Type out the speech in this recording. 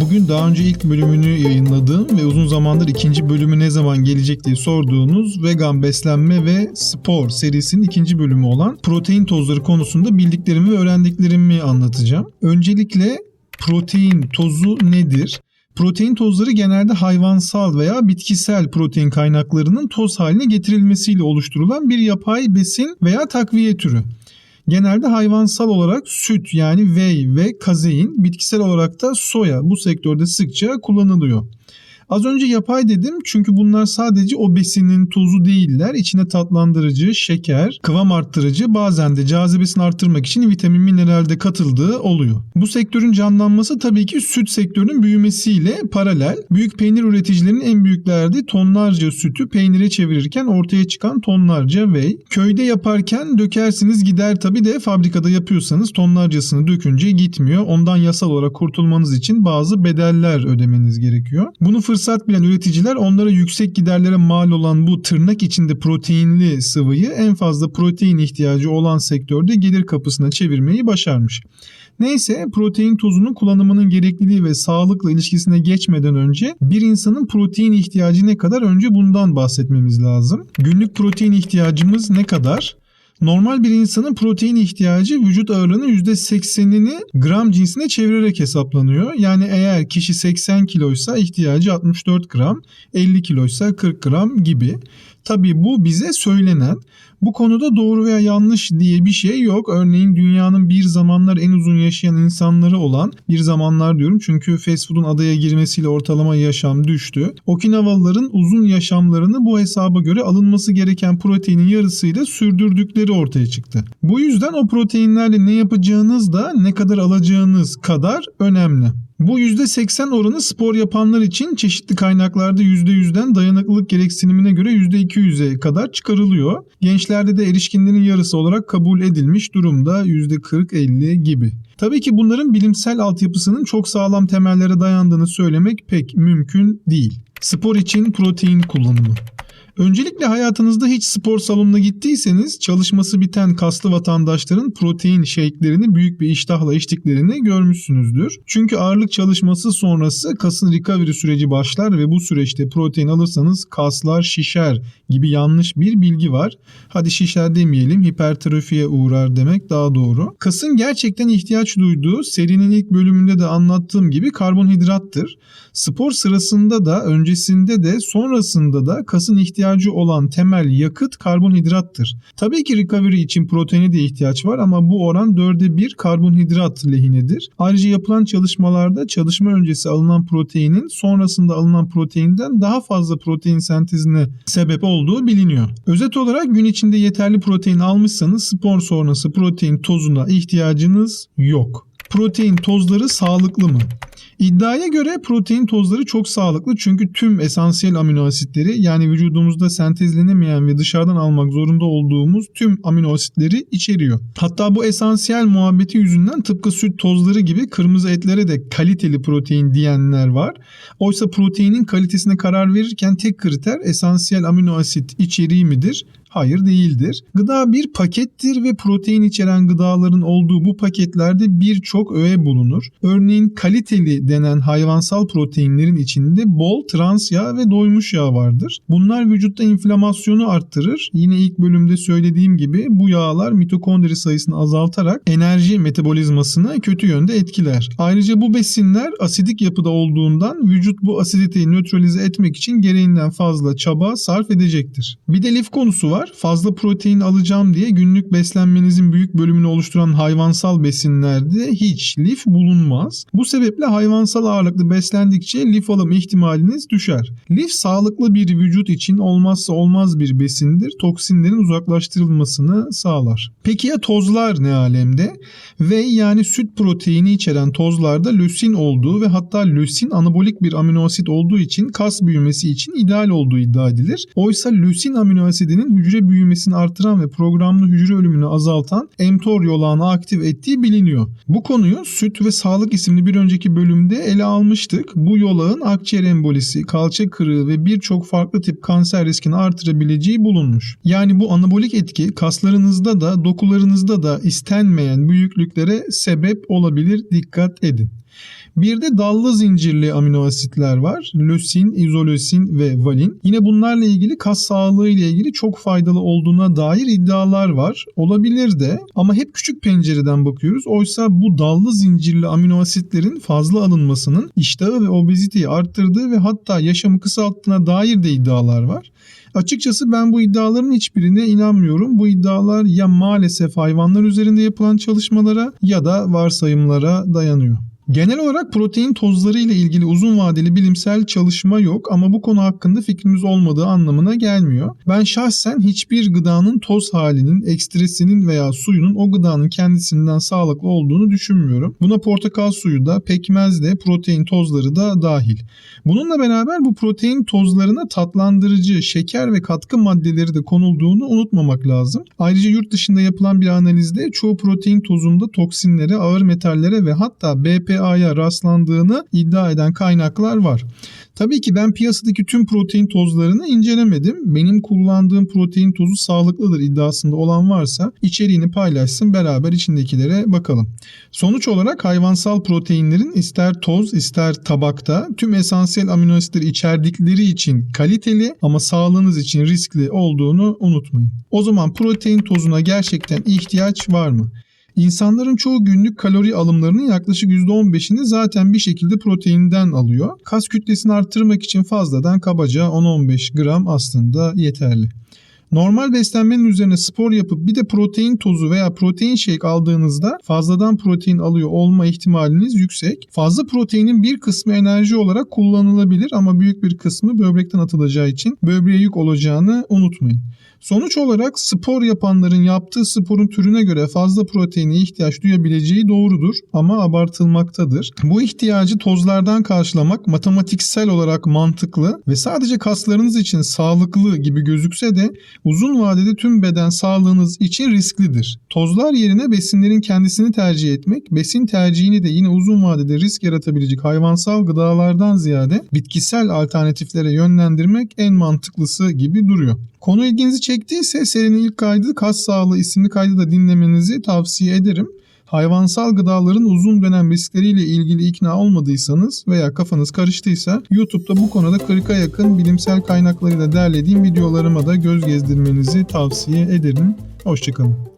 Bugün daha önce ilk bölümünü yayınladığım ve uzun zamandır ikinci bölümü ne zaman gelecek diye sorduğunuz vegan beslenme ve spor serisinin ikinci bölümü olan protein tozları konusunda bildiklerimi ve öğrendiklerimi anlatacağım. Öncelikle protein tozu nedir? Protein tozları genelde hayvansal veya bitkisel protein kaynaklarının toz haline getirilmesiyle oluşturulan bir yapay besin veya takviye türü. Genelde hayvansal olarak süt yani whey ve kazein, bitkisel olarak da soya bu sektörde sıkça kullanılıyor. Az önce yapay dedim çünkü bunlar sadece o besinin tozu değiller. İçine tatlandırıcı, şeker, kıvam arttırıcı bazen de cazibesini arttırmak için vitamin mineral de katıldığı oluyor. Bu sektörün canlanması tabii ki süt sektörünün büyümesiyle paralel. Büyük peynir üreticilerinin en büyük derdi tonlarca sütü peynire çevirirken ortaya çıkan tonlarca whey. Köyde yaparken dökersiniz gider tabii de fabrikada yapıyorsanız tonlarcasını dökünce gitmiyor. Ondan yasal olarak kurtulmanız için bazı bedeller ödemeniz gerekiyor. Bunu fırsat bilen üreticiler onlara yüksek giderlere mal olan bu tırnak içinde proteinli sıvıyı en fazla protein ihtiyacı olan sektörde gelir kapısına çevirmeyi başarmış. Neyse protein tozunun kullanımının gerekliliği ve sağlıkla ilişkisine geçmeden önce bir insanın protein ihtiyacı ne kadar önce bundan bahsetmemiz lazım. Günlük protein ihtiyacımız ne kadar? Normal bir insanın protein ihtiyacı vücut ağırlığının %80'ini gram cinsine çevirerek hesaplanıyor. Yani eğer kişi 80 kiloysa ihtiyacı 64 gram, 50 kiloysa 40 gram gibi. Tabii bu bize söylenen. Bu konuda doğru veya yanlış diye bir şey yok. Örneğin dünyanın bir zamanlar en uzun yaşayan insanları olan bir zamanlar diyorum çünkü fast food'un adaya girmesiyle ortalama yaşam düştü. Okinavalıların uzun yaşamlarını bu hesaba göre alınması gereken proteinin yarısıyla sürdürdükleri ortaya çıktı. Bu yüzden o proteinlerle ne yapacağınız da ne kadar alacağınız kadar önemli. Bu %80 oranı spor yapanlar için çeşitli kaynaklarda %100'den dayanıklılık gereksinimine göre %200'e kadar çıkarılıyor. Gençlerde de erişkinlerin yarısı olarak kabul edilmiş durumda %40-50 gibi. Tabii ki bunların bilimsel altyapısının çok sağlam temellere dayandığını söylemek pek mümkün değil. Spor için protein kullanımı. Öncelikle hayatınızda hiç spor salonuna gittiyseniz çalışması biten kaslı vatandaşların protein shake'lerini büyük bir iştahla içtiklerini görmüşsünüzdür. Çünkü ağırlık çalışması sonrası kasın recovery süreci başlar ve bu süreçte protein alırsanız kaslar şişer gibi yanlış bir bilgi var. Hadi şişer demeyelim hipertrofiye uğrar demek daha doğru. Kasın gerçekten ihtiyaç duyduğu serinin ilk bölümünde de anlattığım gibi karbonhidrattır. Spor sırasında da öncesinde de sonrasında da kasın ihtiyacı olan temel yakıt karbonhidrattır. Tabii ki recovery için proteine de ihtiyaç var ama bu oran 4'e 1 karbonhidrat lehinedir. Ayrıca yapılan çalışmalarda çalışma öncesi alınan proteinin sonrasında alınan proteinden daha fazla protein sentezine sebep olduğu biliniyor. Özet olarak gün içinde yeterli protein almışsanız spor sonrası protein tozuna ihtiyacınız yok. Protein tozları sağlıklı mı? İddiaya göre protein tozları çok sağlıklı çünkü tüm esansiyel amino asitleri yani vücudumuzda sentezlenemeyen ve dışarıdan almak zorunda olduğumuz tüm amino asitleri içeriyor. Hatta bu esansiyel muhabbeti yüzünden tıpkı süt tozları gibi kırmızı etlere de kaliteli protein diyenler var. Oysa proteinin kalitesine karar verirken tek kriter esansiyel amino asit içeriği midir? Hayır değildir. Gıda bir pakettir ve protein içeren gıdaların olduğu bu paketlerde birçok öğe bulunur. Örneğin kaliteli denen hayvansal proteinlerin içinde bol trans yağ ve doymuş yağ vardır. Bunlar vücutta inflamasyonu arttırır. Yine ilk bölümde söylediğim gibi bu yağlar mitokondri sayısını azaltarak enerji metabolizmasını kötü yönde etkiler. Ayrıca bu besinler asidik yapıda olduğundan vücut bu asiditeyi nötralize etmek için gereğinden fazla çaba sarf edecektir. Bir de lif konusu var. Fazla protein alacağım diye günlük beslenmenizin büyük bölümünü oluşturan hayvansal besinlerde hiç lif bulunmaz. Bu sebeple hayvansal ağırlıklı beslendikçe lif alım ihtimaliniz düşer. Lif sağlıklı bir vücut için olmazsa olmaz bir besindir. Toksinlerin uzaklaştırılmasını sağlar. Peki ya tozlar ne alemde? Ve yani süt proteini içeren tozlarda lösin olduğu ve hatta lösin anabolik bir amino asit olduğu için kas büyümesi için ideal olduğu iddia edilir. Oysa lösin amino asidinin hücre büyümesini artıran ve programlı hücre ölümünü azaltan mTOR yolağını aktif ettiği biliniyor. Bu konuyu Süt ve Sağlık isimli bir önceki bölümde ele almıştık. Bu yolağın akciğer embolisi, kalça kırığı ve birçok farklı tip kanser riskini artırabileceği bulunmuş. Yani bu anabolik etki kaslarınızda da dokularınızda da istenmeyen büyüklüklere sebep olabilir. Dikkat edin. Bir de dallı zincirli amino asitler var. Lösin, izolösin ve valin. Yine bunlarla ilgili kas sağlığı ile ilgili çok faydalı olduğuna dair iddialar var. Olabilir de ama hep küçük pencereden bakıyoruz. Oysa bu dallı zincirli amino asitlerin fazla alınmasının iştahı ve obeziteyi arttırdığı ve hatta yaşamı kısalttığına dair de iddialar var. Açıkçası ben bu iddiaların hiçbirine inanmıyorum. Bu iddialar ya maalesef hayvanlar üzerinde yapılan çalışmalara ya da varsayımlara dayanıyor. Genel olarak protein tozları ile ilgili uzun vadeli bilimsel çalışma yok ama bu konu hakkında fikrimiz olmadığı anlamına gelmiyor. Ben şahsen hiçbir gıdanın toz halinin, ekstresinin veya suyunun o gıdanın kendisinden sağlıklı olduğunu düşünmüyorum. Buna portakal suyu da, pekmez de, protein tozları da dahil. Bununla beraber bu protein tozlarına tatlandırıcı, şeker ve katkı maddeleri de konulduğunu unutmamak lazım. Ayrıca yurt dışında yapılan bir analizde çoğu protein tozunda toksinlere, ağır metallere ve hatta BPA'ya rastlandığını iddia eden kaynaklar var. Tabii ki ben piyasadaki tüm protein tozlarını incelemedim. Benim kullandığım protein tozu sağlıklıdır iddiasında olan varsa içeriğini paylaşsın beraber içindekilere bakalım. Sonuç olarak hayvansal proteinlerin ister toz ister tabakta tüm esansiyel amino asitleri içerdikleri için kaliteli ama sağlığınız için riskli olduğunu unutmayın. O zaman protein tozuna gerçekten ihtiyaç var mı? İnsanların çoğu günlük kalori alımlarının yaklaşık %15'ini zaten bir şekilde proteinden alıyor. Kas kütlesini arttırmak için fazladan kabaca 10-15 gram aslında yeterli. Normal beslenmenin üzerine spor yapıp bir de protein tozu veya protein shake aldığınızda fazladan protein alıyor olma ihtimaliniz yüksek. Fazla proteinin bir kısmı enerji olarak kullanılabilir ama büyük bir kısmı böbrekten atılacağı için böbreğe yük olacağını unutmayın. Sonuç olarak spor yapanların yaptığı sporun türüne göre fazla proteine ihtiyaç duyabileceği doğrudur ama abartılmaktadır. Bu ihtiyacı tozlardan karşılamak matematiksel olarak mantıklı ve sadece kaslarınız için sağlıklı gibi gözükse de uzun vadede tüm beden sağlığınız için risklidir. Tozlar yerine besinlerin kendisini tercih etmek, besin tercihini de yine uzun vadede risk yaratabilecek hayvansal gıdalardan ziyade bitkisel alternatiflere yönlendirmek en mantıklısı gibi duruyor. Konu ilginizi çektiyse serinin ilk kaydı Kas Sağlığı isimli kaydı da dinlemenizi tavsiye ederim. Hayvansal gıdaların uzun dönem riskleriyle ilgili ikna olmadıysanız veya kafanız karıştıysa YouTube'da bu konuda 40'a yakın bilimsel kaynaklarıyla derlediğim videolarıma da göz gezdirmenizi tavsiye ederim. Hoşçakalın.